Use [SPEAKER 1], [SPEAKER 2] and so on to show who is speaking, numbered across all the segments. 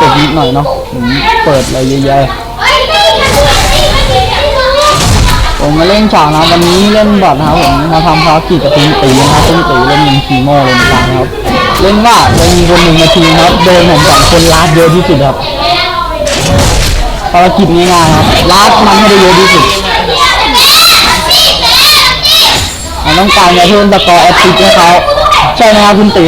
[SPEAKER 1] ตกนิดหน่อยเนาะเปิดอะไรเยอะแยะผมมาเล่นฉากนะวันนี้เล่นบอทนะครับผมมาทำภารกิจกับคุณตีนะครับคุณตีเล่นยิงคีโมเลยนะครับ เล่นว่าเรามีคนหนึ่งนาทีครับโดนผมสองคนลาดเยอะที่สุดครับภารกิจง่ายๆครับลาดมันให้ได้เยอะที่สุดต้องการจะเพิ่มสกอแอตติกให้เขาใช่ไหมครับคุณตี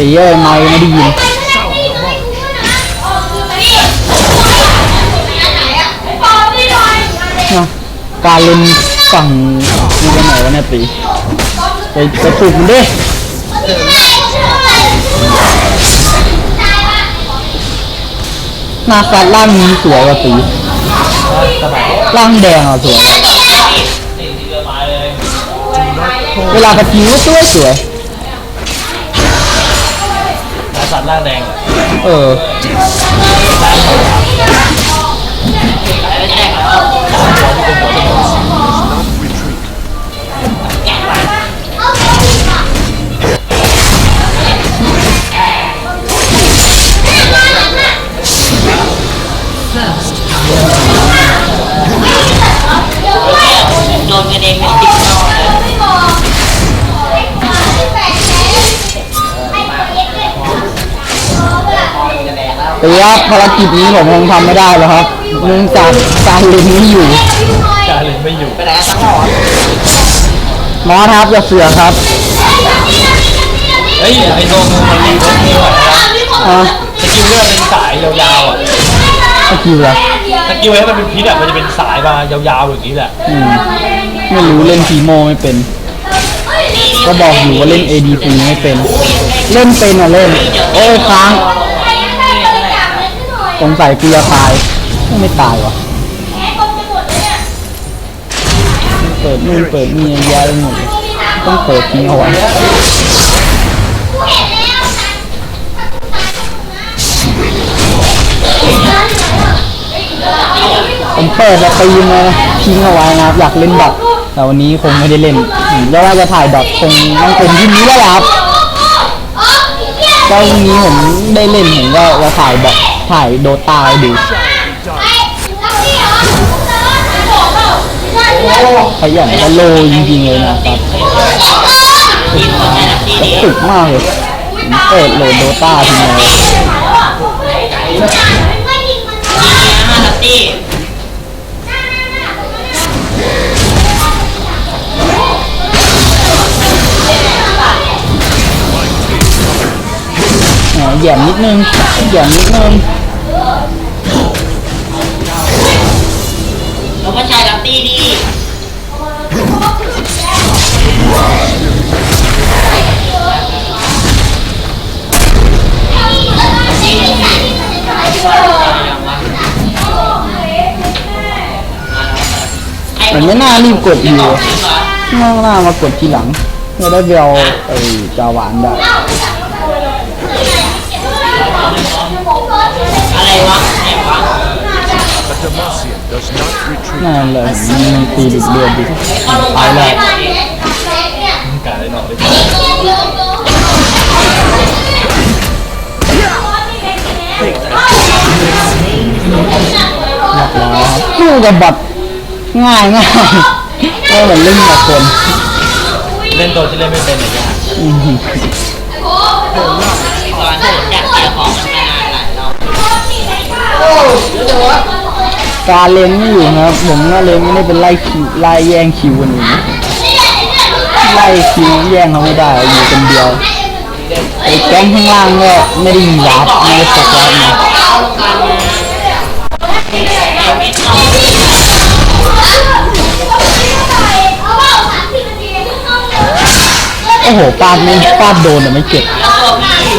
[SPEAKER 1] ตีเอ้ยไม่ไม่ได้ยินนะการเล่นฝั่งนี่กันไหนวะเนี่ยตีไปไปปลุกมันดิหน้าฟัดร่างนี้สวยว่ะตีร่างแดงอะสวย เวลาปะทิวสวยสวย
[SPEAKER 2] สัตว์ล่างแดงอะ
[SPEAKER 1] เออ
[SPEAKER 3] โด
[SPEAKER 1] แต่ว่าภารกิจนี้ผมคงทำไม่ได้แล้วครับเนื่องจากการเล่นนี้อยู่
[SPEAKER 2] การเลยไม่อยู่
[SPEAKER 3] ไปไหนกันสักหน่อย
[SPEAKER 1] มอสครับอย่าเสือกครับ
[SPEAKER 2] เฮ้ยไอ้โดนมันรีเวิร์สนี่หว่านะ
[SPEAKER 1] อะ
[SPEAKER 2] สกิลเลือดเป็นสายยาวๆอะ
[SPEAKER 1] สกิลละ
[SPEAKER 2] สกิลให้มันเป็นพิษอะมันจะเป็นสายมายาวๆอย่างนี้แหละ
[SPEAKER 1] อืมไม่รู้เล่นทีโมไม่เป็น ก็บอกอยู่ว่าเล่น ADC ไม่เป็น เล่นเป็นอะเล่น โอ้ยค้าง สงสัยกูจะตายไม่ตายวะเปิดนู่นเปิดนี่เยอะแยะไปหมดเลยต้องเปิดทิ้งเอาไว้ผมเปิดแล้วตีมาทิ้งเอาไว้นะครับอยากเล่นดอทแต่วันนี้คงไม่ได้เล่นอืมแล้วว่าจะถ่ายดอทคงต้องเป็นที่นี้แล้วล่ะครับก็วันนี้ผมได้เล่นผมก็จะถ่ายดอท ถ่ายโดตาให้ดูขยันและโลจริงๆเลยนะครับ
[SPEAKER 3] ทีมคนไหนนะที
[SPEAKER 1] กระ
[SPEAKER 3] นี้
[SPEAKER 1] ตุกมากเลยเปิดโหลดโดตาทีไหน
[SPEAKER 3] ห้านาที
[SPEAKER 1] แหมแหย่มนิดนึงแหย่มนิดนึง
[SPEAKER 3] ก็ใช้ลัตตี้ดี
[SPEAKER 1] มันไม่น่ารีบกดอยู่น่าน่ามากดทีหลังเพื่อได้เอาไอ้จาหวานได้
[SPEAKER 3] อะไรวะะ
[SPEAKER 1] นั่นเลยมันตีดุเดือดดิ
[SPEAKER 3] เข้าโรงพยาบา
[SPEAKER 1] ตา
[SPEAKER 3] ล
[SPEAKER 1] ย
[SPEAKER 3] ไหม
[SPEAKER 1] แล้ว
[SPEAKER 2] การได้นอนเลย
[SPEAKER 1] หลับแล้วครับสู้กับบัตรง่ายง่ายก็เหมือนเล่นกับคน
[SPEAKER 2] เล่นตัวที่เล่นไม่เป็นอย่างเงี้ย
[SPEAKER 1] อือหือ
[SPEAKER 3] ก่อนอยากเสียข
[SPEAKER 1] การเลนไม่อยู่นะครับผมก็เลยไม่ได้เป็นไล่คิวไล่แย่งคิวคนอื่นะไล่คิวแย่งเขาไม่ได้อยู่คนเดียวไอ้แก๊งข้างล่างก็ไม่ได้มีวาร์ปไม่ได้ตกวาร์ปมา
[SPEAKER 3] เลงกันมาไม่ต้อง
[SPEAKER 1] โอ้โหปาดไม่ปาดโดนแต่ไม่เจ็บ
[SPEAKER 3] แล้วตัวพี่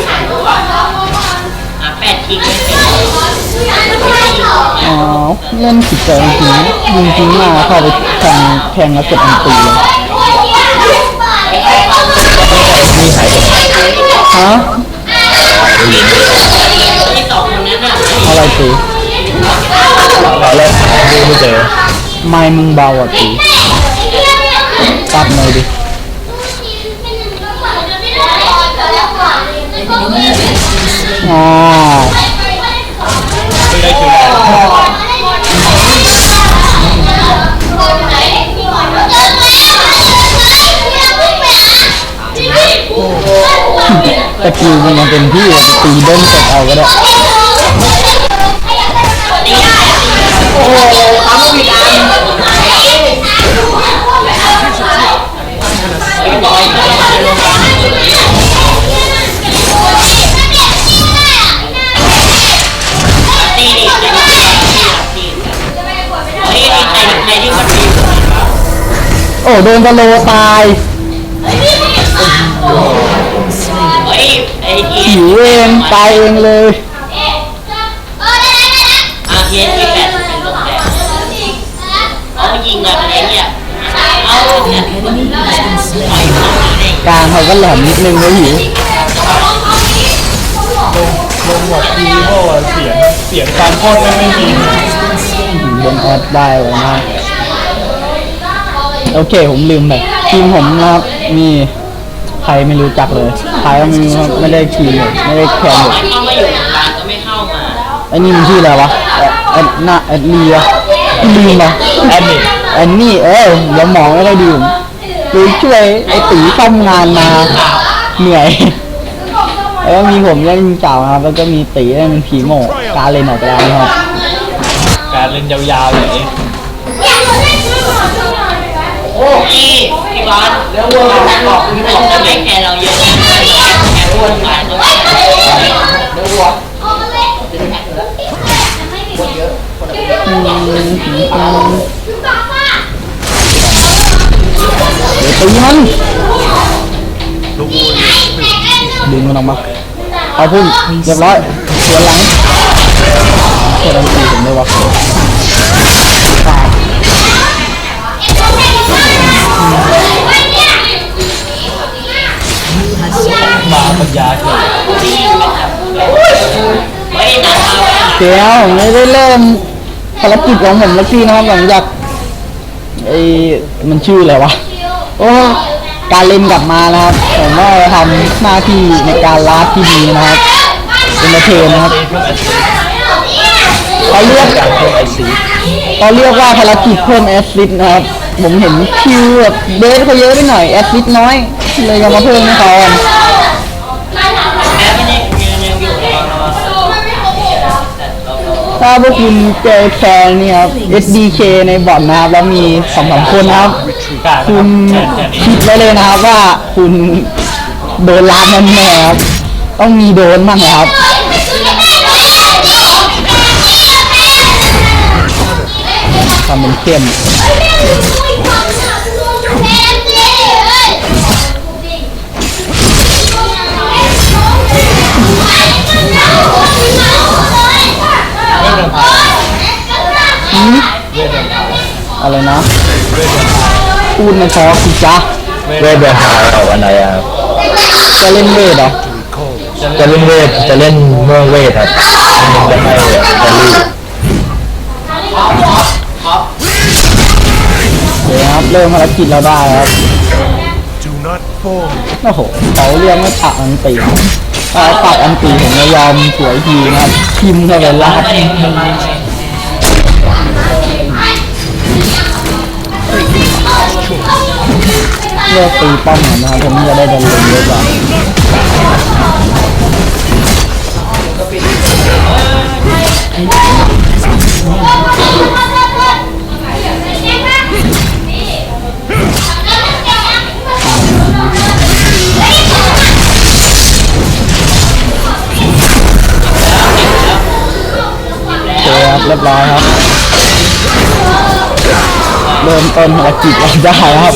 [SPEAKER 3] อะแปดทิ้งไม่เป็น
[SPEAKER 1] อ๋อเล่นผิดใจจริงๆยิงจริงมาเข้าไปแทงแทงแล้วกดอันตีเลย
[SPEAKER 2] มีหายไป
[SPEAKER 1] ฮะ
[SPEAKER 3] ที่สองคนนั้นน่ะ
[SPEAKER 1] อะไรตี
[SPEAKER 2] เราเล่นดูไม่เจอ
[SPEAKER 1] ไม่มึงเบาอะตีตัดหน่อยดิ
[SPEAKER 4] ไม่
[SPEAKER 1] ได้คิงแต่คิวมันเป็นพี่ตีเบิ้ลกับเอาก็ได้
[SPEAKER 3] อ้โดนตะ
[SPEAKER 1] โลตายหิวเองตายเองเลย
[SPEAKER 3] อาเทียนที่แปดเอายิงอะไรเนี่ยเอาเนี่ยไอ้ของนี่
[SPEAKER 1] กลางเขาก็แหลมนิดนึงเลยหิว
[SPEAKER 2] ลงหมดทีโม่เสียงเสียงการพ่นไม่ไม่มี
[SPEAKER 1] บนออดได้เลยนะ โอเคผมลืมแบบทีมผมนะครับมีใครไม่รู้จักเลยใครก็ไม่รู้ไม่ได้ทีมเลยไม่ได้แข่งเลย
[SPEAKER 3] เข้ามาอยู่ในร้านก็ไม่เข้ามา
[SPEAKER 1] ไอ้นี่มันชื่ออะไรวะแอดน่าแอดลีอะลืมปะ
[SPEAKER 2] แอดมิน
[SPEAKER 1] แอนนี่เออเดี๋ยวหมอไม่ได้ดื่มไปช่วยไอ้ตีซ่อมงานมาเหนื่อยแล้วมีผมเล่นเก่านะครับแล้วก็มีตีเล่นผีโมการเล่นออกไปแล้วครับ
[SPEAKER 2] การเล่นยาวๆอย่างนี้
[SPEAKER 3] โอ้พี่พี่บอลแล้ววัวมันบอกพี่บอกจะไม่แคร์เราเยอะนะแคร์วัวงานด้วยแล้ววัว
[SPEAKER 1] อืมผีตาเดี๋ยวตีมันดึงมันออกมาเอาพุ่งเรียบร้อยสวนหลัง เดี๋ยว
[SPEAKER 3] ไม่
[SPEAKER 1] ได้เริ่มภารกิจของผมแล้วพี่นะครับหลังจากไอ้มันชื่ออะไรวะโอ้การเล่นกลับมานะครับผมว่าทำหน้าที่ในการลาดที่ดีนะครับเป็นเทนนะครับ
[SPEAKER 2] ตีเพื่อนแอดมิน
[SPEAKER 1] เขาเรียก
[SPEAKER 2] เลือนไอซี
[SPEAKER 1] เขาเรียกว่าภารกิจเพิ่มแอสซิดนะครับผมเห็นคิวแบบเบสเขาเยอะไปหน่อยแอสซิดน้อยเลยเอามาเพิ่มให้เขา ถ้าพวกคุณเจอแคนนี่ครับ SDK ในบอนนะครับแล้วมีสองสามคนนะครับ คุณ
[SPEAKER 2] คิ
[SPEAKER 1] ดไว้เลยนะครับว่าคุณโดนล้านแน่ๆครับต้องมีโดนบ้างนะครับ ทำเป็นเข้ม
[SPEAKER 2] องเดิมพันอะ
[SPEAKER 1] ไรนะ
[SPEAKER 2] เรื่องเดิมพัน
[SPEAKER 1] พูดในซอสิจ๊ะ
[SPEAKER 2] เรื่องเดิมพัน
[SPEAKER 4] เอาอันไหนอะ
[SPEAKER 1] จะเล่นเวทเหรอ
[SPEAKER 4] จะเล่นเวทจะเล่นเมื่อเวทครับจะให้จะรีบ
[SPEAKER 1] โอเคครับเริ่มภารกิจเราได้ครับ
[SPEAKER 5] Do not fall.
[SPEAKER 1] โอ้โหเขาเรียกไม่ปักอันตีถ้าปักอันตีผมจะยอมสวยทีนะครับทิมเข้าไปลาด เลือกตีป้อมหน่อยนะครับผมจะได้ดินลงเยอะกว่าโอครับเรียบร้อยครับ ต้นภารกิจเราได้ครับ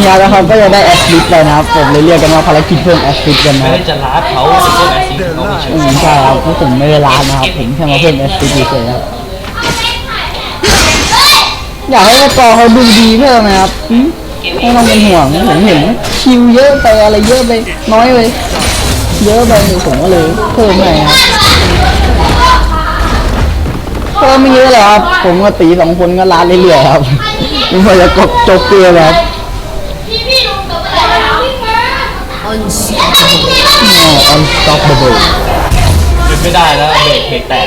[SPEAKER 1] เนี่ยแล้วเขาก็จะได้แอสซิสต์เลยนะครับ ผมเลยเรียกกันว่าภารกิจเพิ่มแอสซิสต์กันนะ
[SPEAKER 2] ไม่
[SPEAKER 1] ครั
[SPEAKER 2] ได้จะลาเขาจะเพื่อนแอดซีเขาไม่เชื่
[SPEAKER 1] อืมใช่ครับเพราะผมไม่ได้ร้านะครับผมแค่มาเพิ่มแอสซิสต์เฉยๆครับอยากให้กระจอเขาดูดีเพิ่มนะครับไม่ต้องเป็นห่วงผมเห็นคิวเยอะไปอะไรเยอะไปน้อยไปเยอะไปผมก็เลยเพิ่มให้ครับก็ไม่เยอะหรอกครับผมกับตีสองคนก็ร้านเรื่อยๆครับ มันพอจะกบจบเกลือแล้วครับอ๋อ unstoppable
[SPEAKER 2] หยุดไม่ได้แล้วเบรกเบรกแตก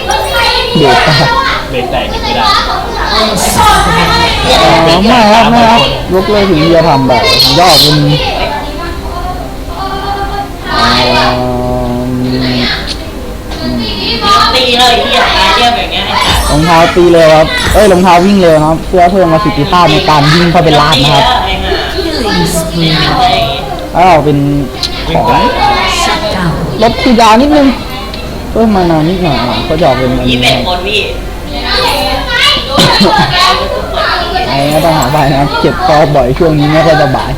[SPEAKER 1] เด็กครับ
[SPEAKER 2] เบรกแตกหยุดไม่ได้
[SPEAKER 1] อ๋อไม่ครับไม่ครับยกเลิกถึงจะทำแบบยอดเป็นอ๋อ
[SPEAKER 3] ตีเลยที่อยากตายเรียบอย่างเงี้ยไอ้สัตว์
[SPEAKER 1] รองเท้าตีเร็วครับ เอ้ยรองเท้าวิ่งเร็วครับ เพื่อเพิ่มประสิทธิภาพในการวิ่งเข้าไปลาดนะครับแล้วเราเป็นของลดคูลดาวน์นิดนึงเพิ่มมานานนิดหน่อยอะก็จะออกเป็นอัน
[SPEAKER 3] ยี่
[SPEAKER 1] นี้
[SPEAKER 3] สิบคนพี่
[SPEAKER 1] ไอ้ก็ต้องหาไปนะครับเจ็บคอบ่อยช่วงนี้ไม่ค่อยสบาย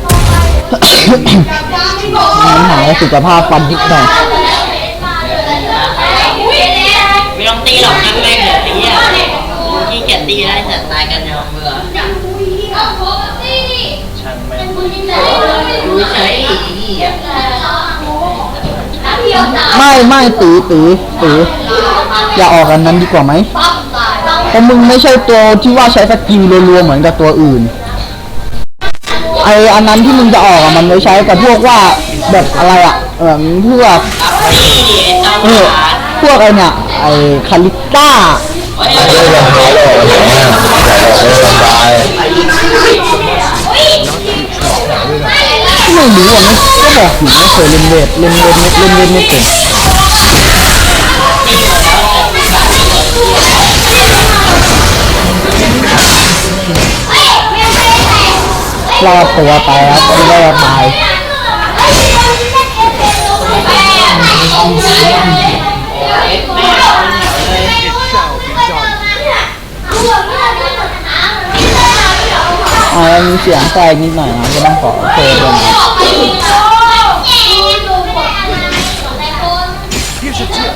[SPEAKER 1] มันหาสุขภาพฟันนิดหน่อย
[SPEAKER 3] ตีหรอกนั่งแม่งเดี๋ยวตีอะขี้เกียจตีได้แต่ตายกันยอมเบื่อ
[SPEAKER 2] ช่างแม่ง
[SPEAKER 3] ดูเฉยอีอะ
[SPEAKER 1] ไม่ไม่ตีตีตีอย่าออกอันนั้นดีกว่าไหมเพราะมึงไม่ใช่ตัวที่ว่าใช้สกิลรัวๆเหมือนกับตัวอื่น ไออันนั้นที่มึงจะออกอะมันไว้ใช้กับพวกว่าแบบอะไรอะเออพวก
[SPEAKER 3] อ้เอ
[SPEAKER 1] อพวกไอเนี่ย ไอคาลิก้า
[SPEAKER 3] เฮ้ย
[SPEAKER 4] เล่นรองท้าหล่ออะไรเงี้ยเล่นสบาย
[SPEAKER 1] ไม่รู้อะมันก็บอกอยู่ไม่เคยเล่นเวทเล่นเวทไม่เล่นเวทไม่เป็นรอดตัวไปครับไม่ได้ตาย อ๋อมีเสียงแทรกนิดหน่อยนะก็ต้องขอโทษด้วยนะ
[SPEAKER 5] Here's a tip.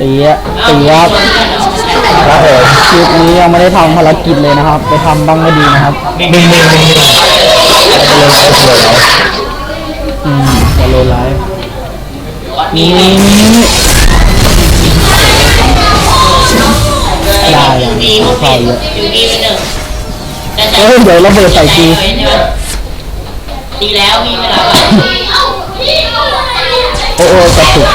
[SPEAKER 1] ตีอะตีครับ
[SPEAKER 4] ครับผม
[SPEAKER 1] คลิปนี้ยังไม่ได้ทำภารกิจเลยนะครับ ไปทำบ้างก็ดีนะครับ
[SPEAKER 4] นิ่งๆนิ่งๆนิ่งๆจะเล่นไลฟ์เลย
[SPEAKER 1] อืมจะโลไลฟ์นี่ ด้
[SPEAKER 3] ยู
[SPEAKER 1] ยัง
[SPEAKER 3] บีพวก
[SPEAKER 1] เข้า
[SPEAKER 3] พี่
[SPEAKER 1] เยอ
[SPEAKER 3] ยูบีเป็นหนึ่ง
[SPEAKER 1] เฮ้ยเดี๋ยวระเบิดใส่กู
[SPEAKER 3] ตีแล้วพี่เวลา
[SPEAKER 1] โอ้โอ้กระตุก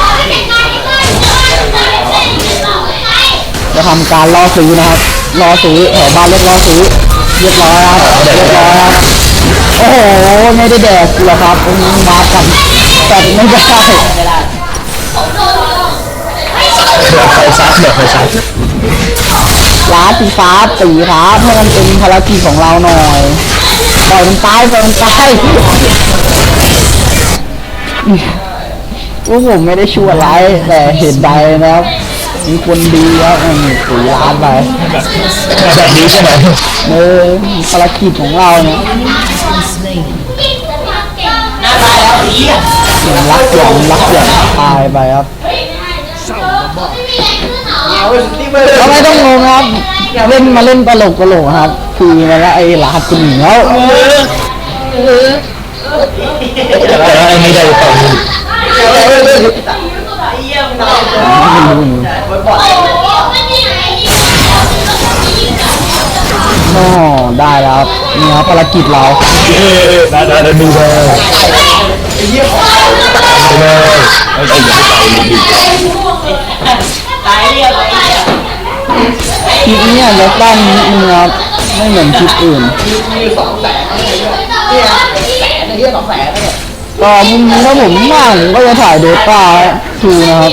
[SPEAKER 1] จะทำการล่อซื้อนะครับล่อซื้อแถวบ้านเรียกล่อซื้อเรียบร้อยครับเรียบร้อยครับโอ้โหไม่ได้แดกกูหรอกครับผมมากันแต่ไม่ได้
[SPEAKER 3] เวลา
[SPEAKER 4] เดี๋ยวไฟซัดเดี๋ยวไฟซัด
[SPEAKER 1] ร้านสีฟ้าตีครับให้มันเป็นภารกิจของเราหน่อยปล่อยมันตายปล่อยมันตายพวกผมไม่ได้ชั่วร้ายแต่เหตุใดนะครับ มีคนดีครับอืมตีร้านไป
[SPEAKER 4] แบบนี้ใช่ไหม
[SPEAKER 1] เออภารกิจของเราเนี่ย
[SPEAKER 3] หน้าตายแล้วพี่อะ
[SPEAKER 1] รักหย่อนรักหย่อนตายไปครับ ก็ไม่ต้องงงครับ เล่นมาเล่นตลกตลกครับ คือมาแล้วไอ้รหัสคุณหญิงแล้ว
[SPEAKER 4] แต่ว่าไอ้นี่ได้หรือเปล่า
[SPEAKER 3] เยี่ยมเลย
[SPEAKER 1] ไม่รู้อ๋อได้แล้วครับนี่ครับภารกิจเรา
[SPEAKER 4] ได้ได้ได้ดูเลยดูเลยไอ้อย่าไปเป่าเลยดิ
[SPEAKER 3] ตายเรียบเลย
[SPEAKER 1] คลิปนี้ลดด้านนิดนึงครับไม่เหมือนคลิปอื่น ก็มุมถ้าผมว่างผมก็จะถ่ายโดตาทูนะครับ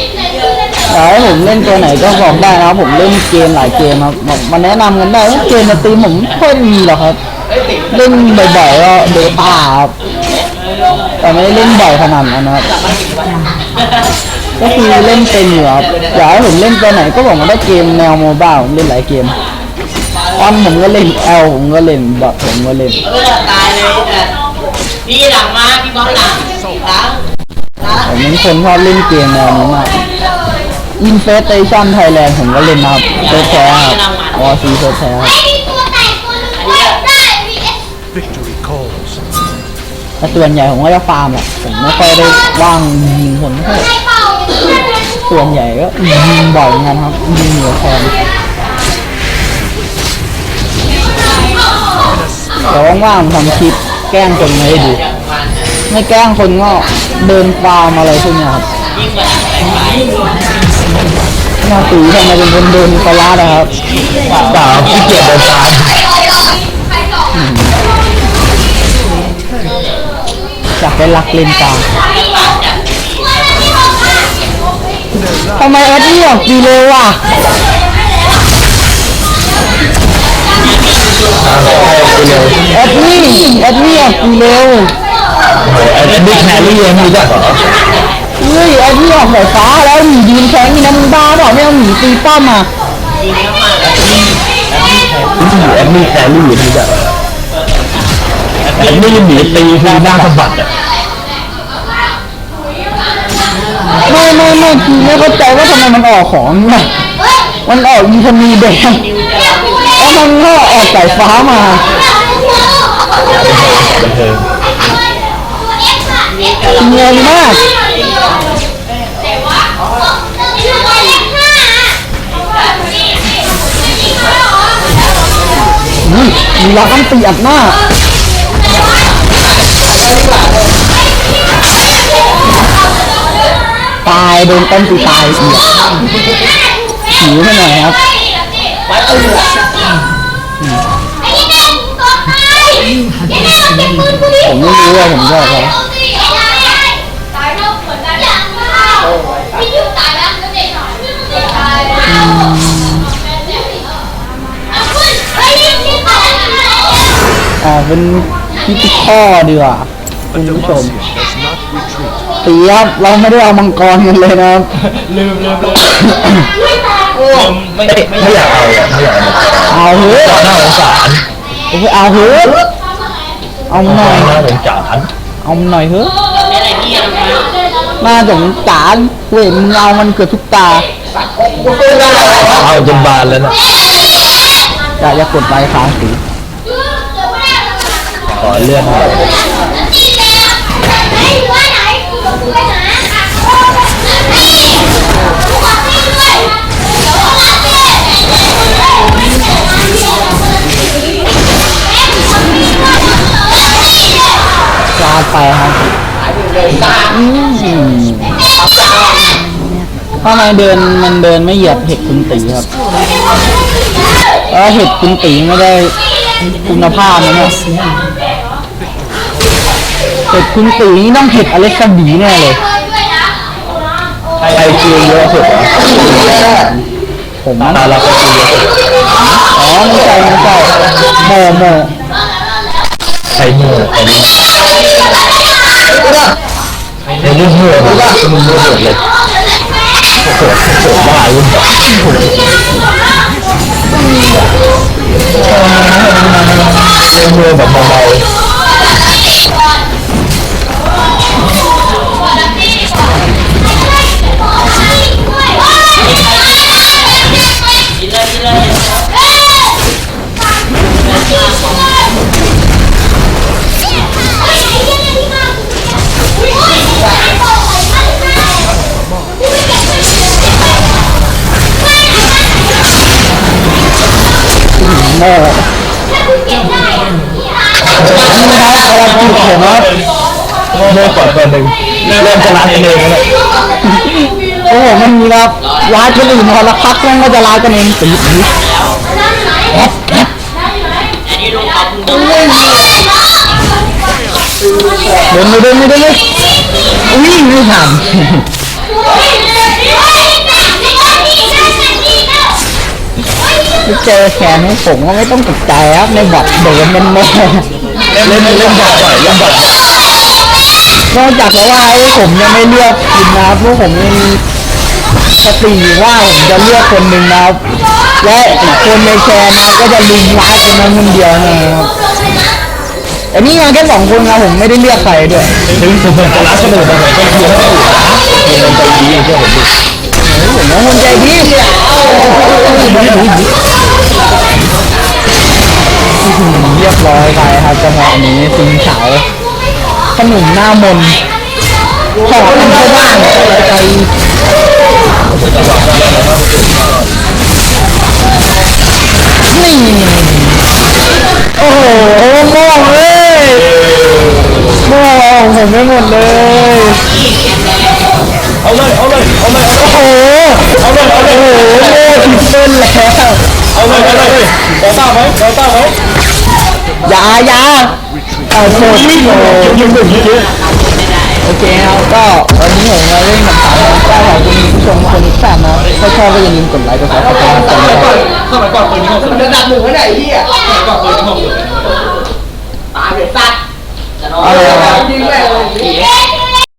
[SPEAKER 1] อยากให้ผมเล่นตัวไหนก็บอกได้นะครับ ผมเล่นเกมหลายเกมครับบอกมาแนะนำกันได้ว่าเกมในตีมผมไม่ค่อยมีหรอกครับ เล่นบ่อยๆก็โดตาครับแต่ไม่ได้เล่นบ่อยขนาดนั้นนะครับ ก็คือเล่นเป็นอยู่ครับอยากให้ผมเล่นตัวไหนก็บอกมาได้เกมแนวโมบ้าผมเล่นหลายเกมออนผมก็เล่นแอลผมก็เล่นดอทผมก็เล่น
[SPEAKER 3] เออตายเลยพี่หลังมาพี่บอลหลังหลังหลัง
[SPEAKER 1] ผมเป็นคนชอบเล่นเกมแนวนี้มากอินเฟสเตชันไทยแลนด์ผมก็เล่นนะครับเฟแท้ครับออซีเฟสแท้ครับ
[SPEAKER 5] Victory calls.
[SPEAKER 1] แต่ส่วนใหญ่ผมก็จะฟาร์มแหละผมไม่ค่อยได้ว่างยิงคนเท่าไหร่ ส่วนใหญ่ก็ยิงบ่อยเหมือนกันครับยิงเหนือแทนเดี๋ยวว่างๆผมทำคลิปแกล้งคนมาให้ดู
[SPEAKER 3] อย่างมัน
[SPEAKER 1] ไม่แกล้งคนก็เดินฟาร์มอะไรพวกเนี้ยครับ
[SPEAKER 3] ยิ่งกว่าหนังไปไป
[SPEAKER 1] หน้าตีทำไมเป็นคนโดนตลาดนะครับ
[SPEAKER 4] สาวขี้เกียจเดินทาง
[SPEAKER 1] อยากไปรักเลนกลาง ทำไมแอดนี่ออกดีเลยว่ะแอดนี่แอดนี่ออกดีเร็ว
[SPEAKER 4] ไอ้นี่แครี่ยังมีจ้ะเหรอ
[SPEAKER 1] เฮ้ยแอดนี่ออกสายฟ้าแล้วหนียืนแข้งนี่นะมึงบ้าเปล่าไม่เอาหนีตีป้อมอะ
[SPEAKER 4] แอนนี่แครี่ยังมีจ้ะแอนนี่หนีตีคือหน้าสะบัดอะ
[SPEAKER 1] ไม่ไม่ไม่คือไม่เข้าใจว่าทำไมมันออกของเนี่ยมันออกอีพันนีแดงแล้วมันก็ออกสายฟ้ามา
[SPEAKER 4] บันเทิง
[SPEAKER 1] เงินมากอุ้ยมีรักอันตีอัดหน้าายโดนต้นตีตายอีกหิวไปหน่อยครับผมไม่รู้ว่าผมชอบเขา
[SPEAKER 6] ตายแล้วเหมือนกันพี่อยู่ตายแล้วเด็กหน่อยตายแล้วเอาขึ้นเฮ้ยนี่ตายแล้ว
[SPEAKER 1] อ่าเป็นพิธีข้อดีกว่าคุณผู้ชม
[SPEAKER 5] Does not retreat.
[SPEAKER 1] ตีครับเราไม่ได้เอามังกรกันเลยนะครับ
[SPEAKER 2] ลืมลืมลืม
[SPEAKER 6] โอ้
[SPEAKER 2] ลืมไม่
[SPEAKER 4] ไม่
[SPEAKER 2] ไม่
[SPEAKER 4] ไม่อยากเอาอะไม่อยากเอา
[SPEAKER 1] เอาเฮ้ย
[SPEAKER 4] ตอนหน้าสงสาร
[SPEAKER 1] ผมเอาเฮ้ยเอาหน่อย
[SPEAKER 4] หน้าสงสาร
[SPEAKER 1] เอาหน่อยเฮ้ย
[SPEAKER 3] อะไรพี่อะไรมา
[SPEAKER 1] น่าสงสารเว้ยมึงเอามันเกือบทุกตา
[SPEAKER 4] เอาจนบานแล้วนะ
[SPEAKER 1] อยากจะกดไลค์ค้างสี
[SPEAKER 4] ขอเลื่อนหน่อย
[SPEAKER 1] ล ทำไมเดินมันเดินไม่เหยียบเห็ดคุณตีครับแล้วเห็ดคุณตีไม่ได้คุณภาพนะเนี่ยเห็ดคุณตีนี่ต้องเห็ดอเล็กซานดีแน่เลย
[SPEAKER 4] ใครคิวเยอะสุดอะ
[SPEAKER 1] ผมมั้ง
[SPEAKER 4] ตาเราก็คิวเยอะสุด
[SPEAKER 1] อ๋อไม่ใช่ไม่ใช่โมโม
[SPEAKER 4] ใครเมื่อใครเมื่อในเรื่องเมื่อมันมันเมื่อหมดเลย โหดโหดบ้ารุ่นแบบเมื่อแบบเบาๆ
[SPEAKER 1] โมนี่ครับภารกิจผมครับ
[SPEAKER 4] เมื่อก่อนตัวหนึ่งเริ่มจะรักกันเองแล้ว
[SPEAKER 1] โอ้โหมันมีครับร้ายคนอื่นพอละพักแม่งก็จะร้ายกันเองตีตี
[SPEAKER 3] อันนี้ลุงเอาพุง
[SPEAKER 1] เดินไปเดินไปเดินไปอุ้ยไม่ทัน ไม่เจอแขนให้ผมก็ไม่ต้องตกใจครับในบัตรเดินมันแน่
[SPEAKER 4] เล่นเล่นบอลบ่อยเล่นบอล
[SPEAKER 1] นอกจากจะว่าไอ้ผมยังไม่เลือกคุณนะครับเพราะผมยังมีสติว่าผมจะเลือกคนหนึ่งนะครับและอีกคนในแชร์นะก็จะลุมร้ายคนนั้นคนเดียวนะครับอันนี้มาแค่สองคนนะผมไม่ได้เลือกใครด้วย
[SPEAKER 4] ถึงผมจะรักคนอื่นแต่ผมก็คิวให้คนอื่นนะมันใจดีเชื่อผมดิ
[SPEAKER 1] ผมเป็นคนใจดีเเรียบร้อยไปครับจังหวะนี้สิงเฉาขนุนหน้ามนขอกันเข้าบ้านใจนี่โอ้โหโม่งเลยโม่งผมไม่หมดเลย
[SPEAKER 2] เอาเลยเอาเลยเอาเลย
[SPEAKER 1] โอ้โห
[SPEAKER 2] เอาเลยเอาเลย
[SPEAKER 1] โอ้โหโหทิปเปิลแล้ว
[SPEAKER 2] เอาเลยเอาเลยเดลต้าไหมเดลต้าไหม
[SPEAKER 1] อย่าอย่าเอาโทษโอ้ยิงดึงยิงดึงโอเคครับก็วันนี้ผมมาเล่นกับสามนะก็ขอบคุณผู้ชมคนแฟนนะถ้าชอบก็อย่าลืมกดไลค์กดซับสไครต์กันนะครับ
[SPEAKER 2] สมัยก่อนปืนนี่เขาสุด
[SPEAKER 3] ระดับหนึ่งก็ได้ไอ้เหี้ย
[SPEAKER 2] สมัยก่อนปืนนี่เขาสุด
[SPEAKER 3] ตาเดี๋ยวสัตว์
[SPEAKER 1] อะไร
[SPEAKER 3] ยิงแม่งเลย
[SPEAKER 6] เอ๊ะ